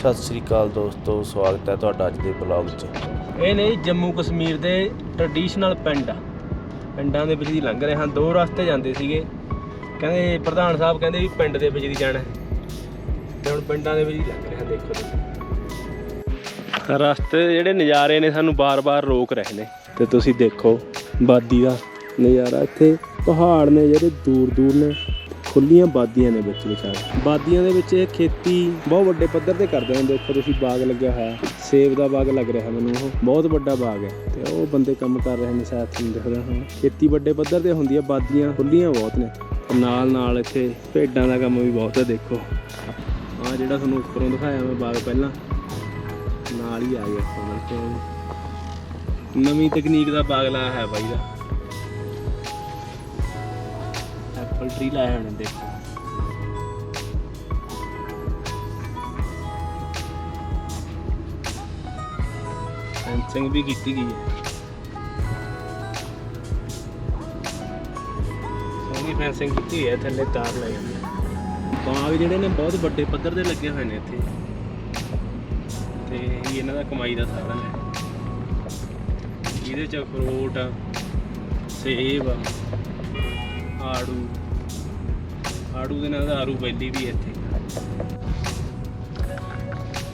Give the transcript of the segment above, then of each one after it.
ਸਤਿ ਸ੍ਰੀ ਅਕਾਲ ਦੋਸਤੋ, ਸਵਾਗਤ ਹੈ ਤੁਹਾਡਾ ਅੱਜ ਦੇ ਬਲੌਗ 'ਚ। ਇਹ ਨੇ ਜੰਮੂ ਕਸ਼ਮੀਰ ਦੇ ਟ੍ਰੈਡੀਸ਼ਨਲ ਪਿੰਡ ਪਿੰਡਾਂ ਦੇ ਵਿੱਚ ਦੀ ਲੰਘ ਰਹੇ ਹਾਂ। ਦੋ ਰਸਤੇ ਜਾਂਦੇ ਸੀਗੇ। ਕਹਿੰਦੇ ਪ੍ਰਧਾਨ ਸਾਹਿਬ ਕਹਿੰਦੇ ਵੀ ਪਿੰਡ ਦੇ ਵਿੱਚ ਦੀ ਜਾਣਾ ਹੈ। ਤੇ ਹੁਣ ਪਿੰਡਾਂ ਦੇ ਵਿੱਚ ਹੀ ਲੰਘ ਰਹੇ ਹਾਂ, ਦੇਖੋ ਤੁਸੀਂ। ਰਸਤੇ ਜਿਹੜੇ ਨਜ਼ਾਰੇ ਨੇ ਸਾਨੂੰ ਬਾਰ-ਬਾਰ ਰੋਕ ਰਹੇ ਨੇ। ਤੇ ਤੁਸੀਂ ਦੇਖੋ, ਬਾਦੀ ਦਾ ਨਜ਼ਾਰਾ ਇੱਥੇ ਪਹਾੜ ਨੇ ਜਿਹੜੇ ਦੂਰ-ਦੂਰ ਨੇ। ਖੁੱਲੀਆਂ ਬਾਦੀਆਂ ਨੇ ਵਿੱਚ ਵਿਚਾਰ ਬਾਦੀਆਂ ਦੇ ਵਿੱਚ ਇਹ ਖੇਤੀ ਬਹੁਤ ਵੱਡੇ ਪੱਧਰ ਤੇ ਕਰਦੇ ਨੇ ਦੇਖੋ ਤੁਸੀਂ ਬਾਗ ਲੱਗਿਆ ਹੋਇਆ, ਸੇਬ ਦਾ ਬਾਗ ਲੱਗ ਰਿਹਾ ਮੈਨੂੰ ਉਹ। ਬਹੁਤ ਵੱਡਾ ਬਾਗ ਹੈ ਤੇ ਉਹ ਬੰਦੇ ਕੰਮ ਕਰ ਰਹੇ ਨੇ ਸ਼ਾਇਦ ਤੁਹਾਨੂੰ ਦਿਖਦਾ ਹਾਂ। ਖੇਤੀ ਵੱਡੇ ਪੱਧਰ ਤੇ ਹੁੰਦੀ ਹੈ, ਬਾਦੀਆਂ ਖੁੱਲੀਆਂ ਬਹੁਤ ਨੇ। ਨਾਲ ਨਾਲ ਇੱਥੇ ਭੇਡਾਂ ਦਾ ਕੰਮ ਵੀ ਬਹੁਤ ਹੈ, ਦੇਖੋ। ਆ ਜਿਹੜਾ ਤੁਹਾਨੂੰ ਉੱਪਰੋਂ ਦਿਖਾਇਆ ਮੈਂ ਬਾਗ ਪਹਿਲਾਂ, ਨਾਲ ਹੀ ਆ ਗਿਆ। ਨਵੀਂ ਤਕਨੀਕ ਦਾ ਬਾਗ ਲਾਇਆ ਹੈ ਬਾਈ ਦਾ। ਐਪਲ ਟਰੀ ਲਾਇਆ ਹੋਣੇ ਦੇਖੋ। ਫੈਂਸਿੰਗ ਵੀ ਕੀਤੀ ਗਈ ਹੈ। ਸੋਹਣੀ ਫੈਂਸਿੰਗ ਕੀਤੀ ਹੈ, ਥੱਲੇ ਤਾਰ ਲਾਈ ਜਾਂਦੀ ਹੈ। ਬਾਗ ਜਿਹੜੇ ਨੇ ਬਹੁਤ ਵੱਡੇ ਪੱਧਰ ਦੇ ਲੱਗੇ ਹੋਏ ਨੇ ਇੱਥੇ। ਤੇ ਇਹ ਇਹਨਾਂ ਦਾ ਕਮਾਈ ਦਾ ਸਾਧਨ ਹੈ। ਇਹਦੇ ਚ ਅਖਰੋਟ, ਸੇਬ, ਆੜੂ ਆੜੂ ਦੇ ਨਾਲ ਤਾਂ ਆੜੂ ਬੈਲੀ ਵੀ ਇੱਥੇ।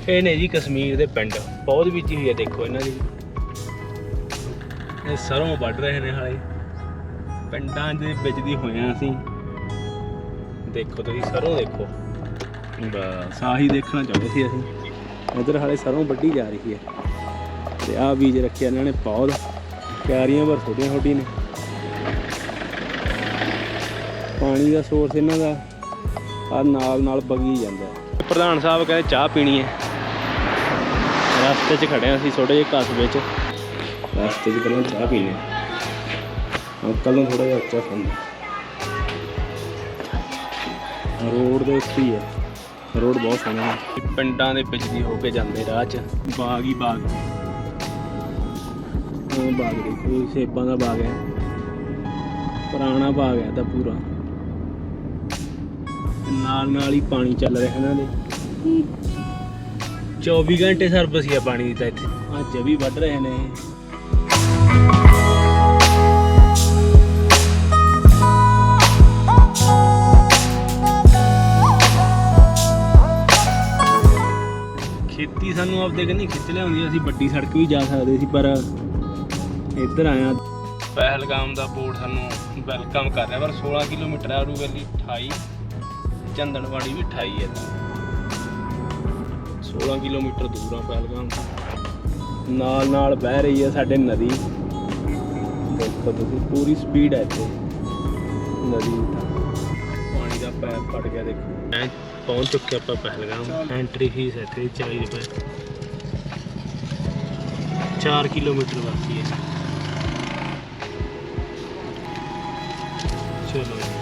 ਇਹ ਨੇ ਜੀ ਕਸ਼ਮੀਰ ਦੇ ਪਿੰਡ। ਬਹੁਤ ਬੀਜੀ ਹੋਈ ਹੈ, ਦੇਖੋ ਇਹਨਾਂ ਦੀ। ਇਹ ਸਰੋਂ ਵੱਢ ਰਹੇ ਨੇ ਹਾਲੇ। ਪਿੰਡਾਂ ਦੇ ਵਿੱਚ ਦੀ ਹੋਇਆ ਅਸੀਂ। ਦੇਖੋ ਤੁਸੀਂ ਸਰੋਂ ਦੇਖੋ। ਬਸ, ਆਹੀ ਦੇਖਣਾ ਚਾਹੁੰਦੇ ਸੀ ਅਸੀਂ। ਉਧਰ ਹਾਲੇ ਸਰੋਂ ਵੱਢੀ ਜਾ ਰਹੀ ਹੈ। ਤੇ ਆਹ ਬੀਜ ਰੱਖਿਆ ਇਹਨਾਂ ਨੇ ਪੌਦ ਕਿਆਰੀਆਂ ਪਰ ਛੋਟੀਆਂ ਛੋਟੀਆਂ ਨੇ। ਪਾਣੀ ਦਾ ਸੋਰਸ ਇਹਨਾਂ ਦਾ ਆ ਨਾਲ ਨਾਲ ਬਗੀ ਜਾਂਦਾ। ਪ੍ਰਧਾਨ ਸਾਹਿਬ ਕਹਿੰਦੇ ਚਾਹ ਪੀਣੀ ਹੈ। ਰਸਤੇ 'ਚ ਖੜੇ ਹਾਂ ਅਸੀਂ ਛੋਟੇ ਜਿਹੇ ਕਸਬੇ 'ਚ ਰਸਤੇ 'ਚ ਪਹਿਲਾਂ ਚਾਹ ਪੀਣੇ ਅੰਕਲ ਨੂੰ ਥੋੜਾ ਜਿਹਾ ਉੱਚਾ ਸੁਣਦਾ ਰੋਡ ਦੇ ਉੱਤੇ ਹੀ ਹੈ। ਰੋਡ ਬਹੁਤ ਸੋਹਣਾ ਹੈ। ਪਿੰਡਾਂ ਦੇ ਵਿੱਚ ਦੀ ਹੋ ਕੇ ਜਾਂਦੇ ਰਾਹ 'ਚ। ਬਾਗ ਹੀ ਬਾਗ। ਉਹ ਬਾਗ ਦੇਖੋ ਸੇਬਾਂ ਦਾ ਬਾਗ ਹੈ। ਪੁਰਾਣਾ ਬਾਗ ਹੈ ਤਾਂ ਪੂਰਾ। ਨਾਲ ਨਾਲ ਹੀ ਪਾਣੀ ਚੱਲ ਰਿਹਾ ਇਹਨਾਂ ਦੇ। 24 ਘੰਟੇ ਸਰਵਿਸ ਹੀ ਆ ਪਾਣੀ ਦੀ ਤਾਂ ਇੱਥੇ। ਅੱਜ ਵੀ ਵੱਢ ਰਹੇ ਨੇ। ਖੇਤੀ ਸਾਨੂੰ ਆਪਦੇ ਕਹਿੰਦੀ ਖਿੱਚ ਲਿਆਉਂਦੀ ਅਸੀਂ ਵੱਡੀ ਸੜਕ ਵੀ ਜਾ ਸਕਦੇ ਸੀ ਪਰ ਇੱਧਰ ਆਇਆ। ਪਹਿਲਗਾਮ ਦਾ ਬੋਰਡ ਸਾਨੂੰ ਵੈਲਕਮ ਕਰ ਰਿਹਾ ਪਰ 16 ਕਿਲੋਮੀਟਰ ਹੈ ਅਰੂ ਵੈਲੀ 28 ਚੰਦਨਵਾੜੀ ਵੀ 28 ਹੈ। 16 ਕਿਲੋਮੀਟਰ ਦੂਰ ਆ ਪਹਿਲਗਾਮ। ਨਾਲ ਨਾਲ ਬਹਿ ਰਹੀ ਹੈ ਸਾਡੇ ਨਦੀ। ਦੇਖੋ ਤੁਸੀਂ, ਪੂਰੀ ਸਪੀਡ ਹੈ ਇੱਥੇ। ਨਦੀ ਪਾਣੀ ਦਾ ਪੈਰ ਫੜ ਗਿਆ, ਦੇਖੋ। ਐਂ ਪਹੁੰਚ ਚੁੱਕੇ ਆਪਾਂ ਪਹਿਲਗਾਮ। ਐਂਟਰੀ ਫੀਸ ਇੱਥੇ 40 ਰੁਪਏ 4 ਕਿਲੋਮੀਟਰ ਬਾਕੀ ਹੈ। ਚਲੋ ਜੀ।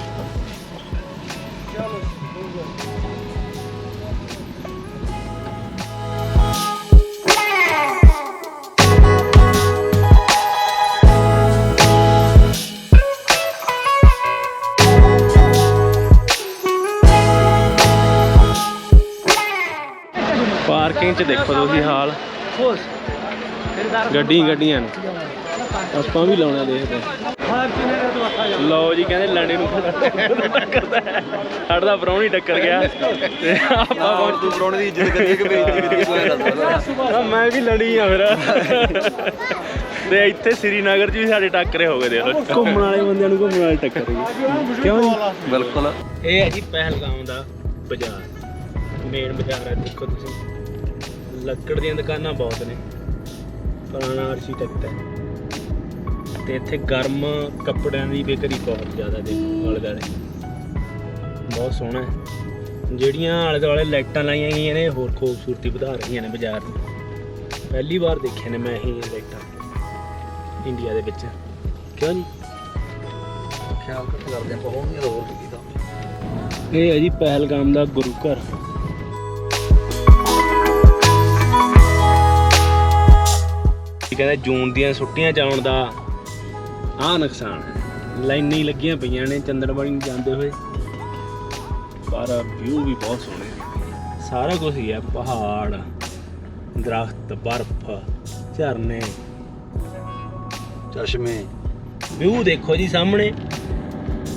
ਪਾਰਕਿੰਗ 'ਚ ਦੇਖੋ ਤੁਸੀਂ ਹਾਲ। ਗੱਡੀ ਗੱਡੀਆਂ ਨੇ। ਆਪਾਂ ਵੀ ਲਾਉਣਾ ਦੇਖਦੇ। ਲਓ ਜੀ ਕਹਿੰਦੇ ਲੰਡੇ ਨੂੰ ਟੱਕਰਦਾ ਹੈ। ਸਾਡਾ ਪ੍ਰਾਹੁਣੀ ਟੱਕਰ ਗਿਆ। ਤੇ ਆਪਾਂ ਪਹੁੰਚ ਤੂੰ ਬਰਾਉਣ ਦੀ ਇੱਜ਼ਤ ਕਰੀ ਕਿ ਬੇਇੱਜ਼ਤੀ ਕਰੀ ਆ ਮੈਂ ਵੀ ਲੜੀ ਆ ਫਿਰ। ਤੇ ਇੱਥੇ ਸ੍ਰੀਨਗਰ 'ਚ ਵੀ ਸਾਡੇ ਟੱਕਰੇ ਹੋ ਗਏ ਦੇਖ ਲਓ। ਘੁੰਮਣ ਵਾਲੇ ਬੰਦਿਆਂ ਨੂੰ ਘੁੰਮਣ ਵਾਲੇ ਟੱਕਰ ਗਏ। ਕਿਉਂ ਜੀ? ਬਿਲਕੁਲ। ਇਹ ਹੈ ਜੀ ਪਹਿਲਗਾਮ ਦਾ ਬਾਜ਼ਾਰ। ਮੇਨ ਬਾਜ਼ਾਰ ਹੈ ਦੇਖੋ ਤੁਸੀਂ। ਲੱਕੜ ਦੀਆਂ ਦੁਕਾਨਾਂ ਬਹੁਤ ਨੇ। ਪੁਰਾਣਾ ਆਰਕੀਟੈਕਟ ਹੈ। ਤੇ ਇੱਥੇ ਗਰਮ ਕੱਪੜਿਆਂ ਦੀ ਵਿਕਰੀ ਬਹੁਤ ਜ਼ਿਆਦਾ ਦੇਖੋ ਆਲੇ ਦੁਆਲੇ। ਬਹੁਤ ਸੋਹਣਾ ਹੈ। ਜਿਹੜੀਆਂ ਆਲੇ ਦੁਆਲੇ ਲਾਈਟਾਂ ਲਾਈਆਂ ਗਈਆਂ ਨੇ ਹੋਰ ਖੂਬਸੂਰਤੀ ਵਧਾ ਰਹੀਆਂ ਨੇ ਬਾਜ਼ਾਰ ਦੀ ਪਹਿਲੀ ਵਾਰ ਦੇਖਿਆ ਨੇ ਮੈਂ ਇਹ ਲਾਈਟਾਂ ਇੰਡੀਆ ਦੇ ਵਿੱਚ। ਕਿਉਂ ਜੀ? ਖਿਆਲ ਕਰ ਕਰਦੇ ਆਪਾਂ ਹੋਣਗੇ ਤਾਂ ਹੋਰ ਕੀ ਦਾ ਇਹ ਹੈ ਜੀ ਪਹਿਲਗਾਮ ਦਾ ਗੁਰੂ ਘਰ। ਕਹਿੰਦੇ ਜੂਨ ਦੀਆਂ ਛੁੱਟੀਆਂ ਚ ਆਉਣ ਦਾ ਆ ਨੁਕਸਾਨ ਹੈ। ਲਾਈਨਾਂ ਹੀ ਲੱਗੀਆਂ ਪਈਆਂ ਨੇ ਚੰਦਰਬਾਣੀ ਨੂੰ ਜਾਂਦੇ ਹੋਏ। ਪਰ ਵਿਊ ਵੀ ਬਹੁਤ ਸੋਹਣੇ ਨੇ। ਸਾਰਾ ਕੁਝ ਹੀ ਹੈ, ਪਹਾੜ, ਦਰਖਤ, ਬਰਫ਼, ਝਰਨੇ, ਚਸ਼ਮੇ। ਵਿਊ ਦੇਖੋ ਜੀ ਸਾਹਮਣੇ।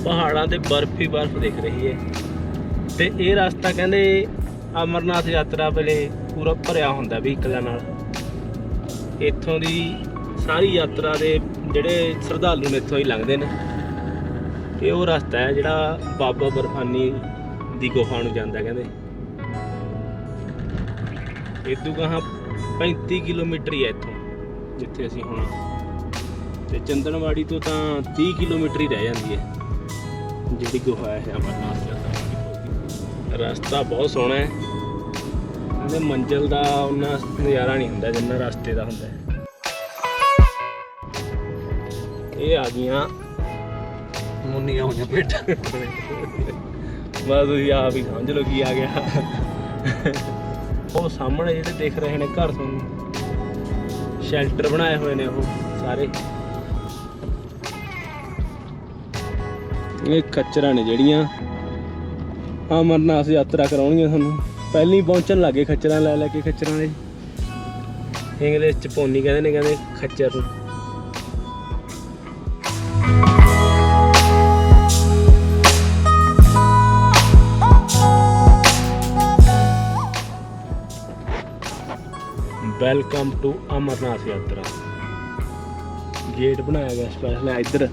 ਪਹਾੜਾਂ ਤੇ ਬਰਫ਼ ਹੀ ਬਰਫ਼ ਦਿਖ ਰਹੀ ਹੈ। ਤੇ ਇਹ ਰਸਤਾ ਕਹਿੰਦੇ ਅਮਰਨਾਥ ਯਾਤਰਾ ਵੇਲੇ ਪੂਰਾ ਭਰਿਆ ਹੁੰਦਾ ਵਹੀਕਲਾਂ ਨਾਲ। ਇੱਥੋਂ ਦੀ ਸਾਰੀ ਯਾਤਰਾ ਦੇ ਜਿਹੜੇ ਸ਼ਰਧਾਲੂ ਨੇ ਇੱਥੋਂ ਹੀ ਲੰਘਦੇ ਨੇ। ਇਹ ਉਹ ਰਸਤਾ ਹੈ ਜਿਹੜਾ ਬਾਬਾ ਬਰਫਾਨੀ ਦੀ ਗੁਫਾ ਨੂੰ ਜਾਂਦਾ ਕਹਿੰਦੇ। ਇਦੋਂ ਗਾਹਾਂ 35 ਕਿਲੋਮੀਟਰ ਹੀ ਹੈ ਇੱਥੋਂ, ਜਿੱਥੇ ਅਸੀਂ ਹੁਣ ਆ। ਤੇ ਚੰਦਨਵਾੜੀ ਤੋਂ ਤਾਂ 30 ਕਿਲੋਮੀਟਰ ਹੀ ਰਹਿ ਜਾਂਦੀ ਹੈ, ਜਿਹੜੀ ਗੁਫਾ ਹੈ ਅਮਰਨਾਥ ਯਾਤਰਾ ਰਸਤਾ ਬਹੁਤ ਸੋਹਣਾ ਹੈ। ਇਹਦੇ ਮੰਜ਼ਿਲ ਦਾ ਉਹਨਾਂ ਨਜ਼ਾਰਾ ਨਹੀਂ ਹੁੰਦਾ, ਜਿੰਨਾ ਰਸਤੇ ਦਾ ਹੁੰਦਾ ਹੈ। ਇਹ ਆ ਗਈਆਂ। ਮੁੰਨੀਆਂ ਹੋਈਆਂ ਭੇਡਾਂ ਬਸ ਤੁਸੀਂ ਆਪ ਹੀ ਸਮਝ ਲਓ ਕੀ ਆ ਗਿਆ। ਉਹ ਸਾਹਮਣੇ ਜਿਹੜੇ ਦਿਖ ਰਹੇ ਨੇ ਘਰ ਤੁਹਾਨੂੰ ਸ਼ੈਲਟਰ ਬਣਾਏ ਹੋਏ ਨੇ ਉਹ ਸਾਰੇ। ਇਹ ਖੱਚਰਾਂ ਨੇ ਜਿਹੜੀਆਂ। ਅਮਰਨਾਥ ਯਾਤਰਾ ਕਰਾਉਣੀਆਂ ਤੁਹਾਨੂੰ ਪਹਿਲਾਂ ਪਹੁੰਚਣ ਲੱਗੇ ਖੱਚਰਾਂ ਲੈ ਲੈ ਕੇ ਖੱਚਰਾਂ ਦੇ। ਇੰਗਲਿਸ਼ ਚ ਪੋਨੀ ਕਹਿੰਦੇ ਨੇ ਕਹਿੰਦੇ ਖੱਚਰ ਨੂੰ। ਵੈਲਕਮ ਟੂ ਅਮਰਨਾਥ ਯਾਤਰਾ ਗੇਟ ਬਣਾਇਆ ਗਿਆ ਸਪੈਸ਼ਲ ਹੈ ਇੱਧਰ।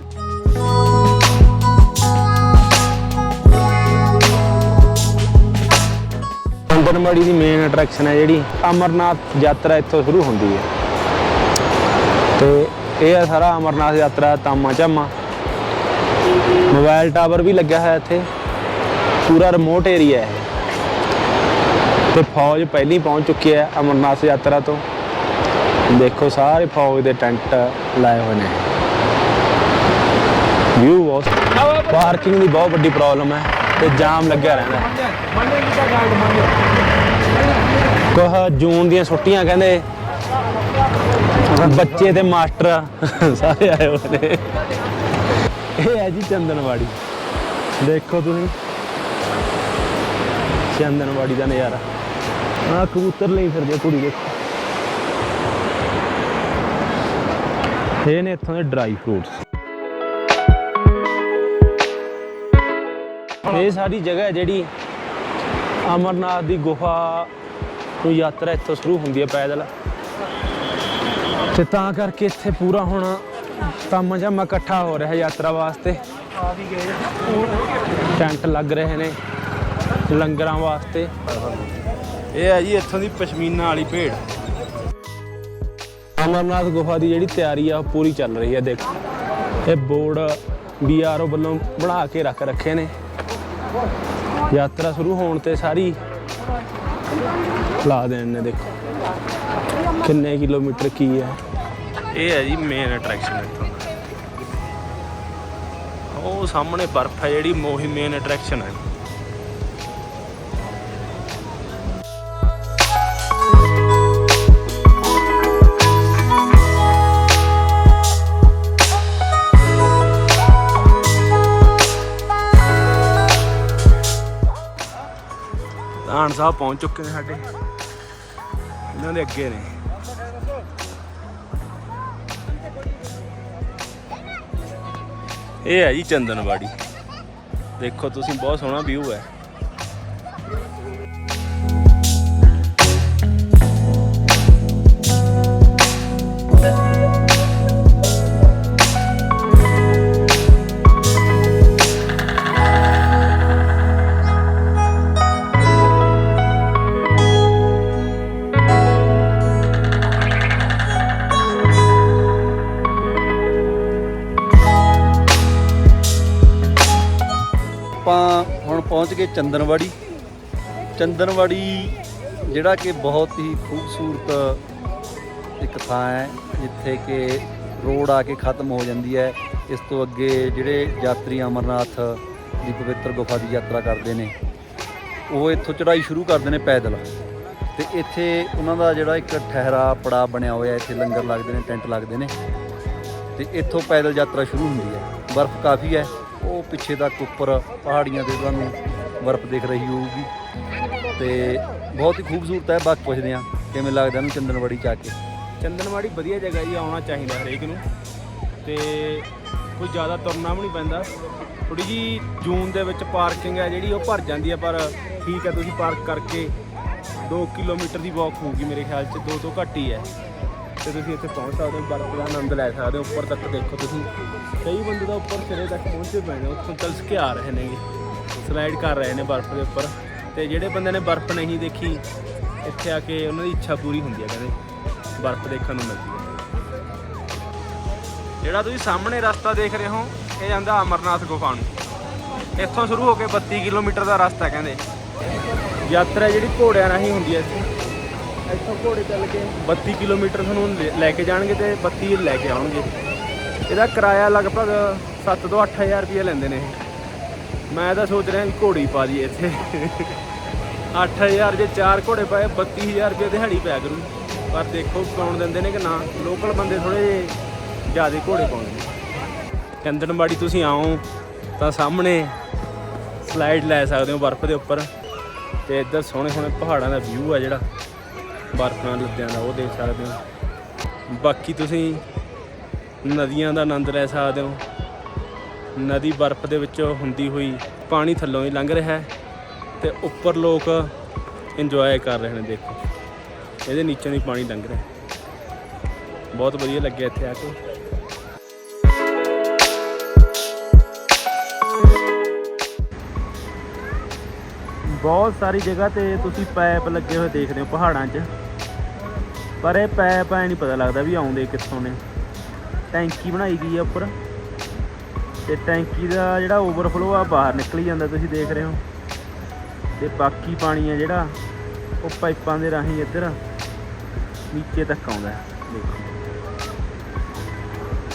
ਅੰਦਰਮੜੀ ਦੀ ਮੇਨ ਅਟਰੈਕਸ਼ਨ ਹੈ ਜਿਹੜੀ ਅਮਰਨਾਥ ਯਾਤਰਾ ਇੱਥੋਂ ਸ਼ੁਰੂ ਹੁੰਦੀ ਹੈ। ਤੇ ਇਹ ਹੈ ਸਾਰਾ ਅਮਰਨਾਥ ਯਾਤਰਾ ਤਾਮਾ ਝਾਮਾ। ਮੋਬਾਈਲ ਟਾਵਰ ਵੀ ਲੱਗਿਆ ਹੋਇਆ ਇੱਥੇ। ਪੂਰਾ ਰਿਮੋਟ ਏਰੀਆ ਹੈ ਇਹ। ਤੇ ਫੌਜ ਪਹਿਲੀ ਪਹੁੰਚ ਚੁੱਕੀ ਹੈ ਅਮਰਨਾਥ ਯਾਤਰਾ ਤੋਂ। ਦੇਖੋ, ਸਾਰੇ ਫੌਜ ਦੇ ਟੈਂਟ ਲਾਏ ਹੋਏ ਨੇ। ਵਿਊ ਬਹੁਤ ਪਾਰਕਿੰਗ ਦੀ ਬਹੁਤ ਵੱਡੀ ਪ੍ਰੋਬਲਮ ਹੈ ਤੇ ਜਾਮ ਲੱਗਿਆ ਰਹਿੰਦਾ ਕੋਹ ਜੂਨ ਦੀਆਂ ਛੁੱਟੀਆਂ ਕਹਿੰਦੇ ਬੱਚੇ ਤੇ ਮਾਸਟਰ ਸਾਰੇ ਆਏ ਹੋਏ ਨੇ। ਇਹ ਹੈ ਜੀ ਚੰਦਨਵਾੜੀ। ਦੇਖੋ ਤੁਸੀਂ। ਚੰਦਨਵਾੜੀ ਦਾ ਨਜ਼ਾਰਾ। ਆ ਕਬੂਤਰ ਲਈ ਫਿਰਦੇ ਕੁੜੀ ਦੇਖੋ ਇਹ ਨੇ ਇੱਥੋਂ ਦੇ ਡਰਾਈ ਫਰੂਟਸ ਇਹ ਸਾਰੀ ਜਗ੍ਹਾ ਜਿਹੜੀ ਅਮਰਨਾਥ ਦੀ ਗੁਫਾ ਨੂੰ ਯਾਤਰਾ ਇੱਥੋਂ ਸ਼ੁਰੂ ਹੁੰਦੀ ਹੈ ਪੈਦਲ। ਤੇ ਤਾਂ ਕਰਕੇ ਇੱਥੇ ਪੂਰਾ ਹੁਣ ਤਾਮਾ ਜਾਮਾ ਇਕੱਠਾ ਹੋ ਰਿਹਾ ਯਾਤਰਾ ਵਾਸਤੇ। ਟੈਂਟ ਲੱਗ ਰਹੇ ਨੇ ਲੰਗਰਾਂ ਵਾਸਤੇ। ਇਹ ਹੈ ਜੀ ਇੱਥੋਂ ਦੀ ਪਸ਼ਮੀਨਾ ਵਾਲੀ ਭੇਡ। ਅਮਰਨਾਥ ਗੁਫਾ ਦੀ ਜਿਹੜੀ ਤਿਆਰੀ ਆ, ਉਹ ਪੂਰੀ ਚੱਲ ਰਹੀ ਹੈ ਦੇਖੋ। ਇਹ ਬੋਰਡ ਬੀਆਰਓ ਵੱਲੋਂ ਬਣਾ ਕੇ ਰੱਖ ਰੱਖੇ ਨੇ। ਯਾਤਰਾ ਸ਼ੁਰੂ ਹੋਣ ਤੇ ਸਾਰੀ ਲਾ ਦੇਣ ਨੇ, ਦੇਖੋ। ਕਿੰਨੇ ਕਿਲੋਮੀਟਰ ਕੀ ਹੈ ਇਹ ਹੈ ਜੀ ਮੇਨ ਅਟਰੈਕਸ਼ਨ ਇੱਥੋਂ। ਉਹ ਸਾਹਮਣੇ ਬਰਫ਼ ਹੈ ਜਿਹੜੀ, ਮੋਹੀ ਮੇਨ ਅਟਰੈਕਸ਼ਨ ਹੈ ਧਾਨ ਸਾਹਿਬ ਪਹੁੰਚ ਚੁੱਕੇ ਨੇ ਸਾਡੇ। ਇਹਨਾਂ ਦੇ ਅੱਗੇ ਨੇ। ਇਹ ਹੈ ਜੀ ਚੰਦਨਵਾੜੀ। ਦੇਖੋ, ਤੁਸੀਂ ਬਹੁਤ ਸੋਹਣਾ ਵਿਊ ਹੈ। ਪਹੁੰਚ ਗਏ ਚੰਦਨਵਾੜੀ। ਚੰਦਨਵਾੜੀ ਜਿਹੜਾ ਕਿ ਬਹੁਤ ਹੀ ਖੂਬਸੂਰਤ ਇੱਕ ਥਾਂ ਹੈ, ਜਿੱਥੇ ਕਿ ਰੋਡ ਆ ਕੇ ਖਤਮ ਹੋ ਜਾਂਦੀ ਹੈ। ਇਸ ਤੋਂ ਅੱਗੇ ਜਿਹੜੇ ਯਾਤਰੀ ਅਮਰਨਾਥ ਦੀ ਪਵਿੱਤਰ ਗੁਫਾ ਦੀ ਯਾਤਰਾ ਕਰਦੇ ਨੇ, ਉਹ ਇੱਥੋਂ ਚੜ੍ਹਾਈ ਸ਼ੁਰੂ ਕਰਦੇ ਨੇ ਪੈਦਲ। ਤੇ ਇੱਥੇ ਉਹਨਾਂ ਦਾ ਜਿਹੜਾ ਇੱਕ ਠਹਿਰਾ ਪੜਾ ਬਣਿਆ ਹੋਇਆ, ਇੱਥੇ ਲੰਗਰ ਲੱਗਦੇ ਨੇ, ਟੈਂਟ ਲੱਗਦੇ ਨੇ। ਤੇ ਇੱਥੋਂ ਪੈਦਲ ਯਾਤਰਾ ਸ਼ੁਰੂ ਹੁੰਦੀ ਹੈ। ਬਰਫ਼ ਕਾਫੀ ਹੈ। ਉਹ ਪਿੱਛੇ ਤੱਕ ਉੱਪਰ ਪਹਾੜੀਆਂ ਤੇ ਤੁਹਾਨੂੰ ਬਰਫ਼ ਦਿਖ ਰਹੀ ਹੋਊਗੀ। ਤੇ ਬਹੁਤ ਹੀ ਖੂਬਸੂਰਤ ਹੈ, ਬਾਕੀ ਪੁੱਛਦੇ ਆ ਕਿਵੇਂ ਲੱਗਦਾ ਇਹਨੂੰ ਚੰਦਨਵਾੜੀ ਜਾ ਕੇ? ਚੰਦਨਵਾੜੀ ਵਧੀਆ ਜਗ੍ਹਾ ਜੀ, ਆਉਣਾ ਚਾਹੀਦਾ ਹਰੇਕ ਨੂੰ। ਤੇ ਕੋਈ ਜ਼ਿਆਦਾ ਤੁਰਨਾ ਵੀ ਨਹੀਂ ਪੈਂਦਾ। ਥੋੜੀ ਜੀ ਜੂਨ ਦੇ ਵਿੱਚ ਪਾਰਕਿੰਗ ਹੈ ਜਿਹੜੀ, ਉਹ ਭਰ ਜਾਂਦੀ ਹੈ, ਪਰ ਠੀਕ ਹੈ, ਤੁਸੀਂ ਪਾਰਕ ਕਰਕੇ 2 ਕਿਲੋਮੀਟਰ ਦੀ ਵਾਕ ਹੋਊਗੀ ਮੇਰੇ ਖਿਆਲ 'ਚ, ਦੋ ਤੋਂ ਘੱਟ ਹੀ ਹੈ। ਤੇ ਤੁਸੀਂ ਇੱਥੇ ਪਹੁੰਚ ਸਕਦੇ ਹੋ, ਬਰਫ਼ ਦਾ ਆਨੰਦ ਲੈ ਸਕਦੇ ਹੋ, ਉੱਪਰ ਤੱਕ ਦੇਖੋ ਤੁਸੀਂ। ਕਈ ਬੰਦੇ ਤਾਂ ਉੱਪਰ ਸਿਰੇ ਤੱਕ ਪਹੁੰਚੇ ਪੈਣੇ ਉੱਥੋਂ ਤਲਸ ਕੇ ਆ ਰਹੇ ਨੇਗੇ। ਸਲਾਈਡ ਕਰ ਰਹੇ ਨੇ ਬਰਫ਼ ਦੇ ਉੱਪਰ। ਤੇ ਜਿਹੜੇ ਬੰਦੇ ਨੇ ਬਰਫ਼ ਨਹੀਂ ਦੇਖੀ ਇੱਥੇ ਆ ਕੇ ਉਹਨਾਂ ਦੀ ਇੱਛਾ ਪੂਰੀ ਹੁੰਦੀ ਹੈ ਕਹਿੰਦੇ ਬਰਫ਼ ਦੇਖਣ ਨੂੰ ਮਿਲਦੀ ਹੈ। ਜਿਹੜਾ ਤੁਸੀਂ ਸਾਹਮਣੇ ਰਸਤਾ ਦੇਖ ਰਹੇ ਹੋ ਇਹ ਜਾਂਦਾ ਅਮਰਨਾਥ ਗੁਫਾ ਨੂੰ। ਇੱਥੋਂ ਸ਼ੁਰੂ ਹੋ ਕੇ 32 ਕਿਲੋਮੀਟਰ ਦਾ ਰਸਤਾ ਕਹਿੰਦੇ। ਯਾਤਰਾ ਜਿਹੜੀ ਘੋੜਿਆਂ ਰਾਹੀਂ ਹੁੰਦੀ ਹੈ ਇੱਥੇ। ਇੱਥੋਂ ਘੋੜੇ ਚੱਲ ਕੇ। 32 ਕਿਲੋਮੀਟਰ ਤੁਹਾਨੂੰ ਲੈ- ਲੈ ਕੇ ਜਾਣਗੇ ਤੇ 32 ਲੈ ਕੇ ਆਉਣਗੇ। ਇਹਦਾ ਕਿਰਾਇਆ ਲਗਭਗ 7 ਤੋਂ 8000 ਰੁਪਏ ਲੈਂਦੇ ਨੇ ਇਹ। ਮੈਂ ਤਾਂ ਸੋਚ ਰਿਹਾ ਘੋੜੀ ਪਾ ਦਈਏ ਇੱਥੇ। 8000 ਜੇ ਚਾਰ ਘੋੜੇ ਪਾਏ 32000 ਰੁਪਏ ਦਿਹਾੜੀ ਪੈ ਕਰੂ। ਪਰ ਦੇਖੋ ਪਾਉਣ ਦਿੰਦੇ ਨੇ ਕਿ ਨਾ। ਲੋਕਲ ਬੰਦੇ ਥੋੜੇ ਜਿਆਦੇ ਘੋੜੇ ਪਾਉਂਦੇ ਨੇ। ਚੰਦਨਵਾੜੀ ਤੁਸੀਂ ਆਓ, ਤਾਂ ਸਾਹਮਣੇ ਸਲਾਈਡ ਲੈ ਸਕਦੇ ਹੋ ਬਰਫ਼ ਦੇ ਉੱਪਰ। ਤੇ ਇੱਧਰ ਸੋਹਣੇ ਸੋਹਣੇ ਪਹਾੜਾਂ ਦਾ ਵਿਊ ਆ ਜਿਹੜਾ। ਬਰਫ਼ ਨਾਲ ਲੱਦਿਆਂ ਦਾ, ਉਹ ਦੇਖ ਸਕਦੇ ਹੋ। ਬਾਕੀ ਤੁਸੀਂ ਨਦੀਆਂ ਦਾ ਆਨੰਦ ਲੈ ਸਕਦੇ ਹੋ। ਨਦੀ ਬਰਫ਼ ਦੇ ਵਿੱਚ ਹੁੰਦੀ ਹੋਈ ਪਾਣੀ ਥੱਲੋਂ ਹੀ ਲੰਘ ਰਿਹਾ ਹੈ ਤੇ ਉੱਪਰ ਲੋਕ ਇੰਜੋਏ ਕਰ ਰਹੇ ਨੇ, ਦੇਖੋ। ਇਹਦੇ ਨੀਚੋਂ ਦੀ ਪਾਣੀ ਲੰਘ ਰਿਹਾ ਬਹੁਤ ਵਧੀਆ ਲੱਗਿਆ ਇੱਥੇ ਆ ਕੇ। ਬਹੁਤ ਸਾਰੀ ਜਗ੍ਹਾ ਤੇ ਤੁਸੀਂ ਪੈਪ ਲੱਗੇ ਹੋਏ ਦੇਖਦੇ ਹੋ ਪਹਾੜਾਂ 'ਚ। ਪਰ ਇਹ ਪੈਪ ਐ ਨਹੀਂ ਪਤਾ ਲੱਗਦਾ ਵੀ ਆਉਂਦੇ ਕਿੱਥੋਂ ਨੇ। ਟੈਂਕੀ ਬਣਾਈ ਗਈ ਆ ਉੱਪਰ। ਤੇ ਟੈਂਕੀ ਦਾ ਜਿਹੜਾ ਓਵਰਫਲੋ ਆ, ਬਾਹਰ ਨਿਕਲੀ ਜਾਂਦਾ, ਤੁਸੀਂ ਦੇਖ ਰਹੇ ਹੋ। ਤੇ ਬਾਕੀ ਪਾਣੀ ਆ ਜਿਹੜਾ, ਉਹ ਪਾਈਪਾਂ ਦੇ ਰਾਹੀਂ ਇੱਧਰ ਨੀਚੇ ਤੱਕ ਆਉਂਦਾ ਦੇਖੋ।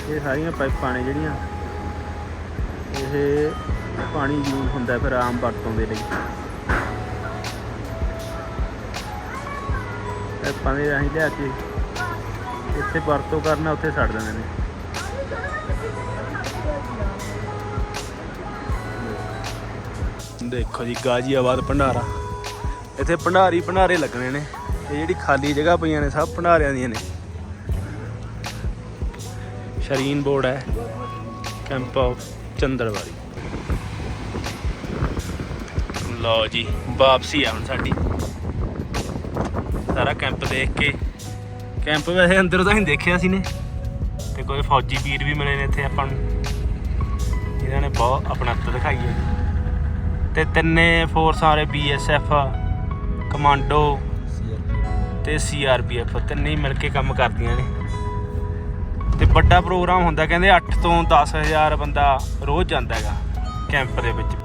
ਇਹ ਸਾਰੀਆਂ ਪਾਈਪਾਂ ਨੇ ਜਿਹੜੀਆਂ, ਇਹ ਪਾਣੀ ਯੂਜ਼ ਹੁੰਦਾ ਫਿਰ ਆਮ ਵਰਤੋਂ ਦੇ ਲਈ। ਪਾਈਪਾਂ ਦੇ ਰਾਹੀਂ ਲਿਆ ਕੇ, ਇੱਥੇ ਵਰਤੋਂ ਕਰਨਾ, ਉੱਥੇ ਛੱਡ ਦਿੰਦੇ ਨੇ। ਦੇਖੋ ਜੀ, ਗਾਜੀਆਬਾਦ ਭੰਡਾਰਾ। ਇੱਥੇ ਭੰਡਾਰੀ ਭੰਡਾਰੇ ਲੱਗਣੇ ਨੇ। ਇਹ ਜਿਹੜੀ ਖਾਲੀ ਜਗ੍ਹਾ ਪਈਆਂ ਨੇ, ਸਭ ਭੰਡਾਰਿਆਂ ਦੀਆਂ ਨੇ। ਸ਼ਰੀਨ ਬੋਰਡ ਹੈ, ਕੈਂਪ ਆਫ ਚੰਦਰਵਾੜੀ। ਲਓ ਜੀ, ਵਾਪਸੀ ਆ ਹੁਣ ਸਾਡੀ। ਸਾਰਾ ਕੈਂਪ ਦੇਖ ਕੇ। ਕੈਂਪ ਵੈਸੇ ਅੰਦਰ ਤਾਂ ਹੀ ਦੇਖਿਆ ਸੀ ਨੇ। ਤੇ ਕੋਈ ਫੌਜੀ ਵੀਰ ਵੀ ਮਿਲੇ ਨੇ ਇੱਥੇ ਆਪਾਂ ਨੂੰ। ਇਹਨਾਂ ਨੇ ਬਹੁਤ ਆਪਣਾ ਦਿਖਾਈ ਹੈ ਤੇ ਤਿੰਨੇ ਫੋਰਸ ਸਾਰੇ ਬੀਐਸਐਫ ਕਮਾਂਡੋ ਤੇ ਸੀਆਰਪੀਐਫ ਤਿੰਨੇ ਹੀ ਮਿਲ ਕੇ ਕੰਮ ਕਰਦੀਆਂ ਨੇ। ਤੇ ਵੱਡਾ ਪ੍ਰੋਗਰਾਮ ਹੁੰਦਾ, ਕਹਿੰਦੇ 8 ਤੋਂ 10000 ਬੰਦਾ ਰੋਜ਼ ਜਾਂਦਾ ਹੈਗਾ ਕੈਂਪ ਦੇ ਵਿੱਚ।